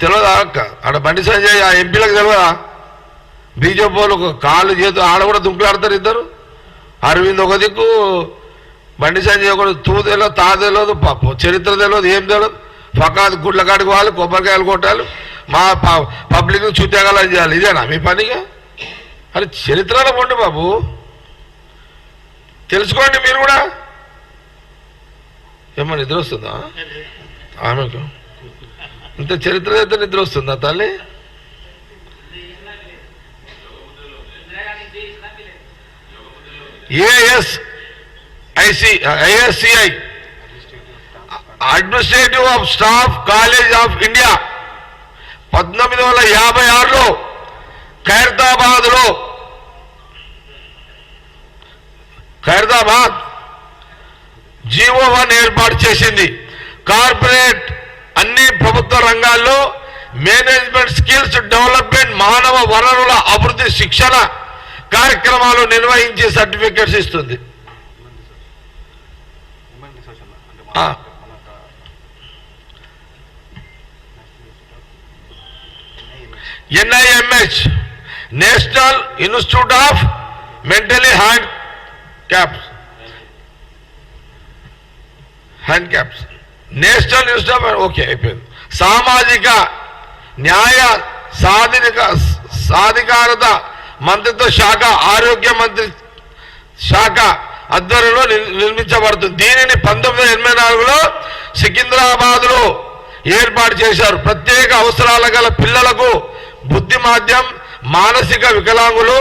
తెలియదా అక్క ఆడ బండి సంజయ్ ఆ ఎంపీలకు తెలియదా బీజేపీ వాళ్ళు ఒక కాళ్ళు చేతు ఆడ కూడా దుంకులాడతారు ఇద్దరు. అరవింద్ ఒక దిక్కు బండి సంజయ్ ఒకటి తూ తెలియదు తా తెలియదు పాప చరిత్ర తెలియదు ఏం తెలియదు పక్కాది గుడ్ల కాడికి వాళ్ళు కొబ్బరికాయలు కొట్టాలి మా పబ్లిక్ చుత్యాగాలు చేయాలి. ఇదేనా మీ పనిగా? అది చరిత్రలో పండు బాబు. తెలుసుకోండి మీరు కూడా. ఏమన్నా నిద్ర వస్తుందా? ఆమెకు. ఇంత చరిత్ర అయితే నిద్ర వస్తుందా తల్లి? AS IC ISCI administrative of staff college of India పద్నాలుగు వందల యాభై ఆరులో ఖైరతాబాద్లో ఖైరతాబాద్ జీవో వన్ ఏర్పాటు చేసింది. కార్పొరేట్ అన్ని ప్రభుత్వ రంగాల్లో మేనేజ్మెంట్ స్కిల్స్ డెవలప్మెంట్ మానవ వనరుల అభివృద్ధి శిక్షణ కార్యక్రమాలు నిర్వహించి సర్టిఫికెట్స్ ఇస్తుంది. NIMH national institute of mentally handicaps. Handicaps. National institute okay అయిపోయింది. సామాజిక న్యాయ సాధిక సాధికారత మంత్రిత్వ శాఖ ఆరోగ్య మంత్రి శాఖ ఆధ్వర్యంలో నిర్మించబడుతుంది. దీనిని పంతొమ్మిది వందల ఎనభై నాలుగులో సికింద్రాబాద్లో ఏర్పాటు చేశారు. ప్రత్యేక అవసరాల గల పిల్లలకు బుద్ధి మాధ్యం మానసిక వికలాంగులు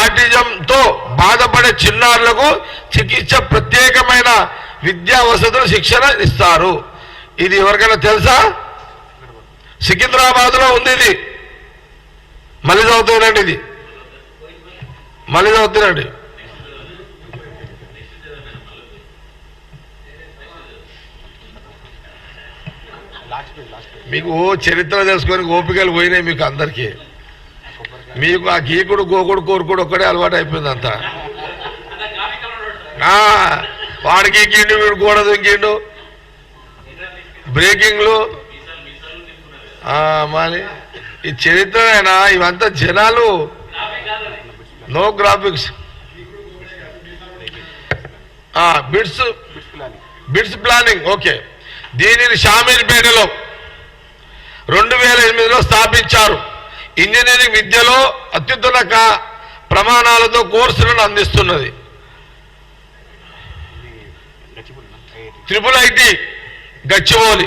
ఆటిజంతో బాధపడే చిన్నారులకు చికిత్స ప్రత్యేకమైన విద్యా వసతులు శిక్షణ ఇస్తారు. ఇది ఎవరికైనా తెలుసా? సికింద్రాబాద్లో ఉంది ఇది. మళ్ళీ చదువుతున్నాండి ఇది. మళ్ళీ చదువుతున్నాండి మీకు చరిత్ర తెలుసుకొని ఓపికలు పోయినాయి మీకు అందరికీ. మీకు ఆ గీకుడు గోకుడు కోరుకుడు ఒక్కడే అలవాటు అయిపోయింది అంతా వాడికి ఎక్కిండు వీడు గోడ దుంకిండు బ్రేకింగ్లు మరి ఈ చరిత్రనైనా ఇవంతా జనాలు. No graphics bits bits planning okay దీనిని షామీర్పేటలో రెండు వేల ఎనిమిదిలో స్థాపించారు. ఇంజనీరింగ్ విద్యలో అత్యుత్తమ ప్రమాణాలతో కోర్సులను అందిస్తున్నది ఇది గచ్చిబుల్ triple triple IT Gachibowli.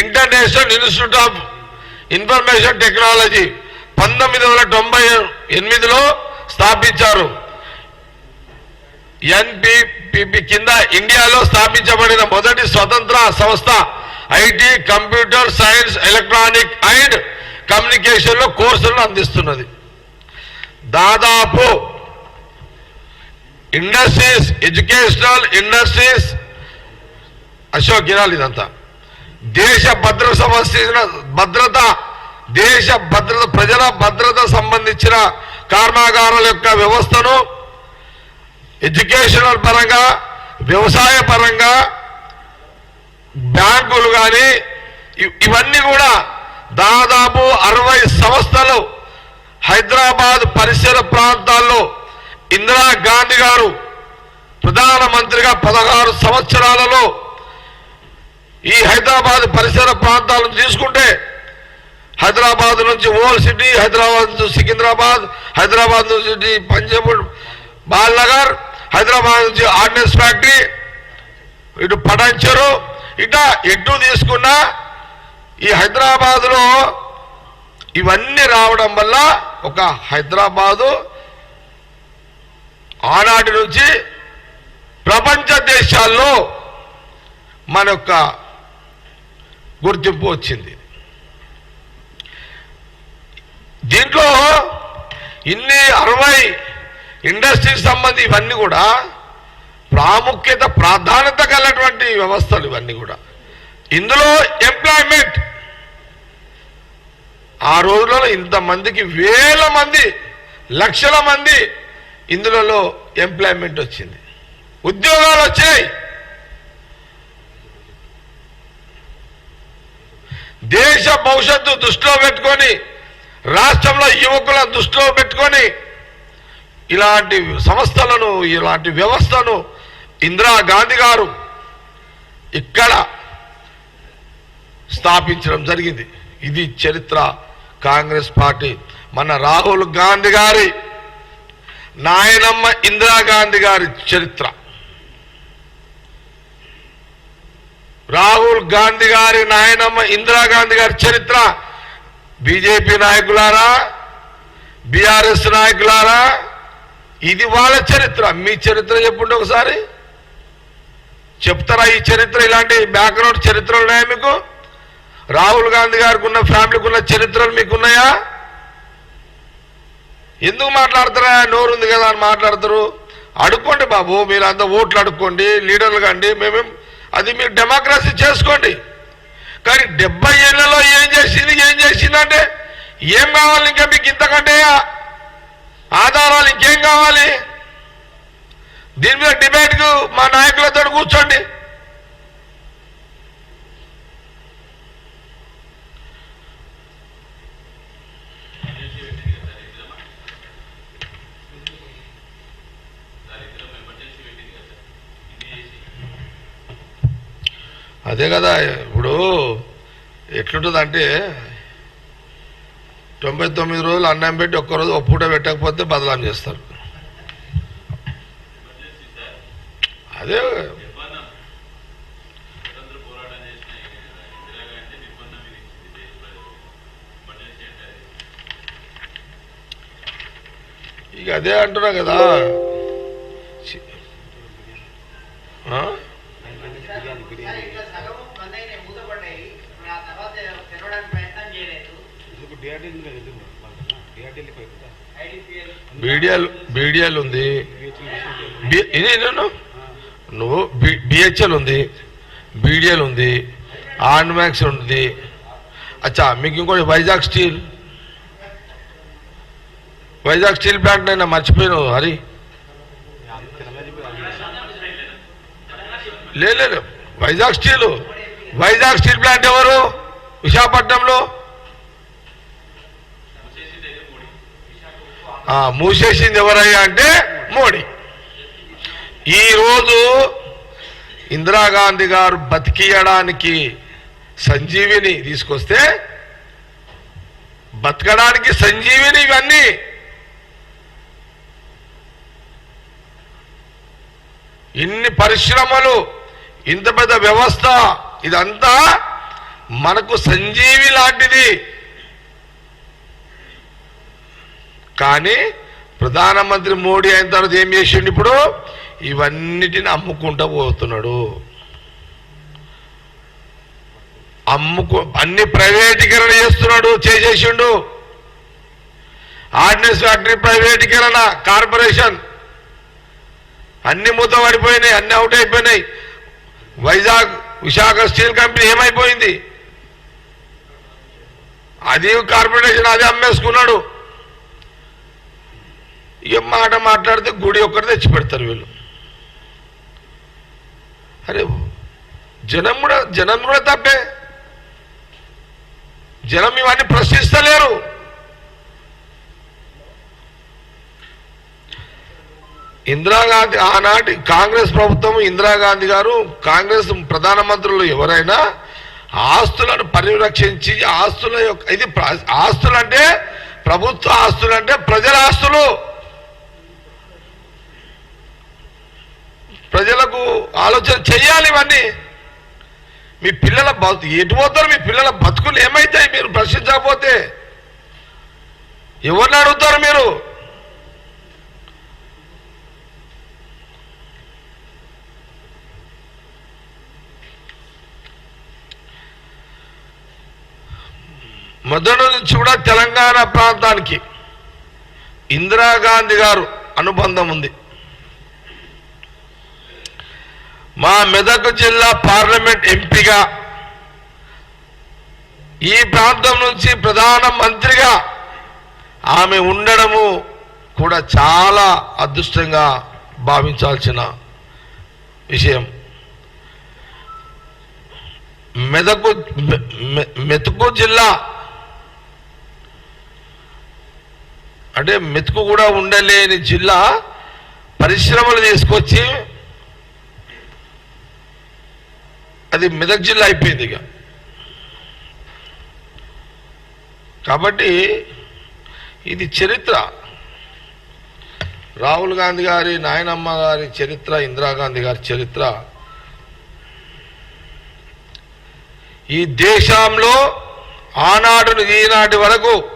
International institute of information technology పంతొమ్మిది వందల తొంభై ఎనిమిదిలో స్థాపించారు. ఎన్పిపి కింద ఇండియాలో స్థాపించబడిన మొదటి స్వతంత్ర సంస్థ IT computer science electronic and కమ్యూనికేషన్లో కోర్సులను అందిస్తున్నది. దాదాపు ఇండస్ట్రీస్ ఎడ్యుకేషనల్ ఇండస్ట్రీస్ అశోక్ గిరాల్ ఇదంతా. దేశ భద్రత సంబంధించిన భద్రత దేశ భద్రత ప్రజల భద్రత సంబంధించిన కర్మాగారాల యొక్క వ్యవస్థను ఎడ్యుకేషనల్ పరంగా వ్యవసాయ పరంగా బ్యాంకులు కానీ ఇవన్నీ కూడా దాదాపు అరవై సంస్థలు హైదరాబాద్ పరిసర ప్రాంతాల్లో ఇందిరా గాంధీ గారు ప్రధానమంత్రిగా పదహారు సంవత్సరాలలో ఈ హైదరాబాద్ పరిసర ప్రాంతాలను తీసుకుంటే హైదరాబాద్ నుంచి ఓల్డ్ సిటీ హైదరాబాద్ నుంచి సికింద్రాబాద్ హైదరాబాద్ నుంచి పంజాబ్ బాల్నగర్ హైదరాబాద్ నుంచి ఆర్డినెన్స్ ఫ్యాక్టరీ ఇటు పటాన్చెరు ఇట ఎటు తీసుకున్నా ఈ హైదరాబాదులో ఇవన్నీ రావడం వల్ల ఒక హైదరాబాదు ఆనాటి నుంచి ప్రపంచ దేశాల్లో మన యొక్క గుర్తింపు వచ్చింది. దీంట్లో ఇన్ని అరవై ఇండస్ట్రీకి సంబంధి ఇవన్నీ కూడా ప్రాముఖ్యత ప్రాధాన్యత కలిగినటువంటి వ్యవస్థలు ఇవన్నీ కూడా. ఇందులో ఎంప్లాయ్మెంట్ ఆ రోజులలో ఇంతమందికి వేల మంది లక్షల మంది ఇందులో ఎంప్లాయ్మెంట్ వచ్చింది. ఉద్యోగాలు వచ్చాయి. దేశ భవిష్యత్తు దృష్టిలో పెట్టుకొని రాష్ట్రంలో యువకుల దృష్టిలో పెట్టుకొని ఇలాంటి సంస్థలను ఇలాంటి వ్యవస్థను ఇందిరాగాంధీ గారు ఇక్కడ స్థాపించడం జరిగింది. ఇది చరిత్ర కాంగ్రెస్ పార్టీ. మన రాహుల్ గాంధీ గారి నాయనమ్మ ఇందిరాగాంధీ గారి చరిత్ర. రాహుల్ గాంధీ గారి నాయనమ్మ ఇందిరాగాంధీ గారి చరిత్ర. బీజేపీ నాయకులారా బీఆర్ఎస్ నాయకులారా ఇది వాళ్ళ చరిత్ర. మీ చరిత్ర చెప్పండి ఒకసారి. చెప్తారా ఈ చరిత్ర? ఇలాంటి బ్యాక్గ్రౌండ్ చరిత్రలు ఉన్నాయా మీకు? రాహుల్ గాంధీ గారికి ఉన్న ఫ్యామిలీకి ఉన్న చరిత్రలు మీకున్నాయా? ఎందుకు మాట్లాడతారా? నోరుంది కదా అని మాట్లాడతారు. అడుక్కోండి బాబు మీరు అంత ఓట్లు అడుక్కోండి లీడర్లు కండి మేమేం అది మీరు డెమోక్రసీ చేసుకోండి. కానీ డెబ్బై ఏళ్ళలో ఏం చేసింది ఏం చేసింది అంటే ఏం కావాలి ఇంకా మీకు ఇంతకంటే ఆధారాలు ఇంకేం కావాలి? దీని మీద డిబేట్కు మా నాయకులతో కూర్చోండి. అదే కదా ఇప్పుడు ఎట్లుంటుంది అంటే తొంభై తొమ్మిది రోజులు అన్నం పెట్టి ఒక్కరోజు ఒక పూట పెట్టకపోతే బదలాం చేస్తారు. అదే ఇక అదే అంటున్నా కదా. బీడిఎల్ బీడిఎల్ ఉంది. ఇది నువ్వు బిహెచ్ఎల్ ఉంది. బీడిఎల్ ఉంది. ఆర్న్మాక్స్ ఉంది. అచ్చా మీకు ఇంకోటి Vizag steel. Vizag steel plant నేను మర్చిపోయాను హరి. లేదు. Vizag steel. Vizag steel plant ఎవరు? విశాఖపట్నంలో. మూసేసింది ఎవరయ్యా అంటే మోడీ. ఈరోజు ఇందిరాగాంధీ గారు బతికియడానికి సంజీవిని తీసుకొస్తే బతకడానికి సంజీవిని ఇవన్నీ. ఇన్ని పరిశ్రమలు ఇంత పెద్ద వ్యవస్థ ఇదంతా మనకు సంజీవి లాంటిది. కానీ ప్రధానమంత్రి మోడీ అయిన తర్వాత ఏం చేసిండు ఇప్పుడు? ఇవన్నిటిని అమ్ముకుంటూ పోతున్నాడు. అమ్ముకు అన్ని ప్రైవేటీకరణ చేస్తున్నాడు చేసేసిండు. ఆర్డినెన్స్ ఫ్యాక్టరీ ప్రైవేటీకరణ కార్పొరేషన్. అన్ని మూత పడిపోయినాయి అన్ని అవుట్ అయిపోయినాయి. వైజాగ్ విశాఖ స్టీల్ కంపెనీ ఏమైపోయింది? అది కార్పొరేషన్ అది అమ్మేసుకున్నాడు. ఏం మాట మాట్లాడితే గుడి ఒక్కటి తెచ్చి పెడతారు వీళ్ళు. అరే జనం కూడా జనం కూడా తప్పే. జనం ఇవన్నీ ప్రశ్నిస్తలేరు. ఇందిరాగాంధీ ఆనాటి కాంగ్రెస్ ప్రభుత్వం ఇందిరాగాంధీ గారు కాంగ్రెస్ ప్రధానమంత్రులు ఎవరైనా ఆస్తులను పరిరక్షించి ఆస్తుల యొక్క ఇది ప్ర- ప్రభుత్వ ఆస్తులు అంటే ప్రజల ఆస్తులు. ప్రజలకు ఆలోచన చేయాలి ఇవన్నీ. మీ పిల్లల బతు ఎటు పోతారు? మీ పిల్లల బతుకులు ఏమవుతాయి మీరు ప్రశ్నించకపోతే ఎవరిని అడుగుతారు మీరు? మొదటి నుంచి కూడా తెలంగాణ ప్రాంతానికి ఇందిరాగాంధీ గారు అనుబంధం ఉంది. మా మెదక్ జిల్లా పార్లమెంట్ ఎంపీగా ఈ ప్రాంతం నుంచి ప్రధాన మంత్రిగా ఆమె ఉండడము కూడా చాలా అదృష్టంగా భావించాల్సిన విషయం. మెదకు మెతుకు జిల్లా అంటే మెతుకు కూడా ఉండలేని జిల్లా పరిశ్రమలు తీసుకొచ్చి అది మెదక్ జిల్లా అయిపోయింది ఇక. కాబట్టి ఇది చరిత్ర. రాహుల్ గాంధీ గారి నాయనమ్మ గారి చరిత్ర ఇందిరాగాంధీ గారి చరిత్ర. ఈ దేశంలో ఆనాడు ఈనాటి వరకు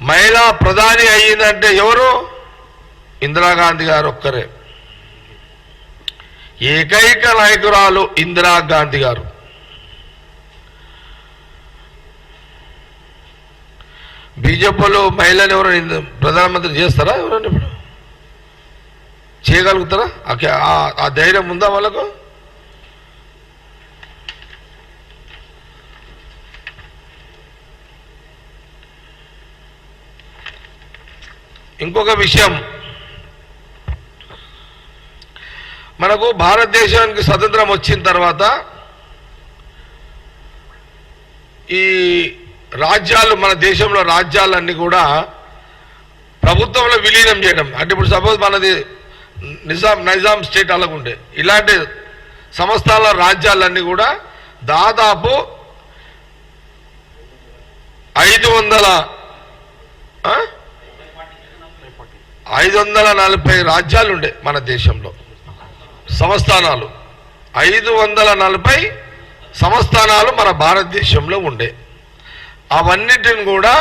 మహిళా ప్రధాని అయ్యిందంటే ఎవరు? ఇందిరాగాంధీ గారు ఒక్కరే. ఏకైక నాయకురాలు ఇందిరాగాంధీ గారు. బీజేపీలో మహిళలు ఎవరైనా ప్రధానమంత్రి చేస్తారా ఎవరైనా ఇప్పుడు? చేయగలుగుతారా? ఆ- ఆ ధైర్యం ఉందా వాళ్ళకు? ఇంకొక విషయం. మనకు భారతదేశానికి స్వతంత్రం వచ్చిన తర్వాత ఈ రాజ్యాలు మన దేశంలో రాజ్యాలన్నీ కూడా ప్రభుత్వంలో విలీనం చేయడం. అంటే ఇప్పుడు సపోజ్ మనది నిజాం నైజాం స్టేట్ అలాగుండే. ఇలాంటి సంస్థల రాజ్యాలన్నీ కూడా దాదాపు ఐదు వందల ఐదు వందల నలభై రాజ్యాలు ఉండే మన దేశంలో. సంస్థానాలు. ఐదు వందల నలభై సంస్థానాలు మన భారతదేశంలో ఉండే. అవన్నిటిని కూడా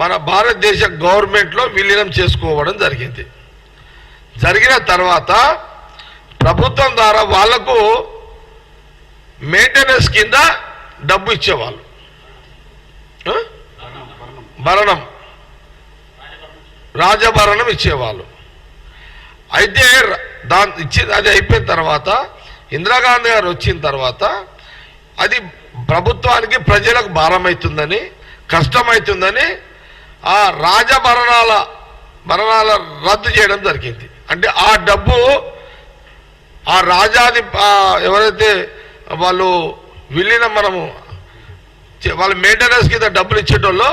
మన భారతదేశ గవర్నమెంట్లో విలీనం చేసుకోవడం జరిగింది. జరిగిన తర్వాత ప్రభుత్వం ద్వారా వాళ్ళకు మెయింటెనెన్స్ కింద డబ్బు ఇచ్చేవాళ్ళు? భరణం రాజభరణం ఇచ్చేవాళ్ళు. అయితే దాని ఇచ్చి అది అయిపోయిన తర్వాత ఇందిరాగాంధీ గారు వచ్చిన తర్వాత అది ప్రభుత్వానికి ప్రజలకు భారమవుతుందని కష్టమవుతుందని ఆ రాజభరణాల భరణాల రద్దు చేయడం జరిగింది. అంటే ఆ డబ్బు ఆ రాజాది ఎవరైతే వాళ్ళు విలీనం మనము చే- వాళ్ళ మెయింటెనెన్స్ కింద డబ్బులు ఇచ్చేటోళ్ళు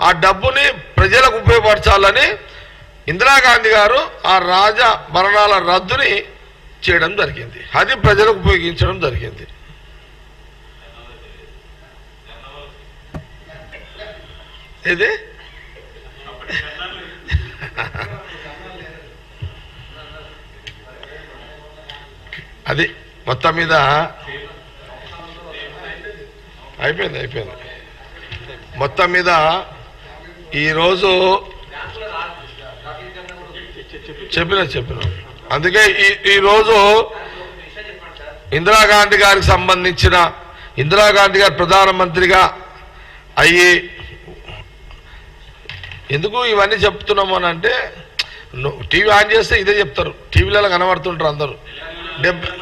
ఆ డబ్బుని ప్రజలకు ఉపయోగపరచాలని ఇందిరాగాంధీ గారు ఆ రాజ భరణాల రద్దుని చేయడం జరిగింది. అది ప్రజలకు ఉపయోగించడం జరిగింది. ఇది అది మొత్తం మీద అయిపోయింది అయిపోయింది. మొత్తం మీద ఈరోజు చెప్పిన చెప్పిన. అందుకే ఈ ఈరోజు ఇందిరాగాంధీ గారికి సంబంధించిన ఇందిరాగాంధీ గారు ప్రధానమంత్రిగా అయ్యి ఎందుకు ఇవన్నీ చెప్తున్నాము అని అంటే టీవీ ఆన్ చేస్తే ఇదే చెప్తారు. టీవీలలో కనబడుతుంటారు అందరూ. డెబ్బై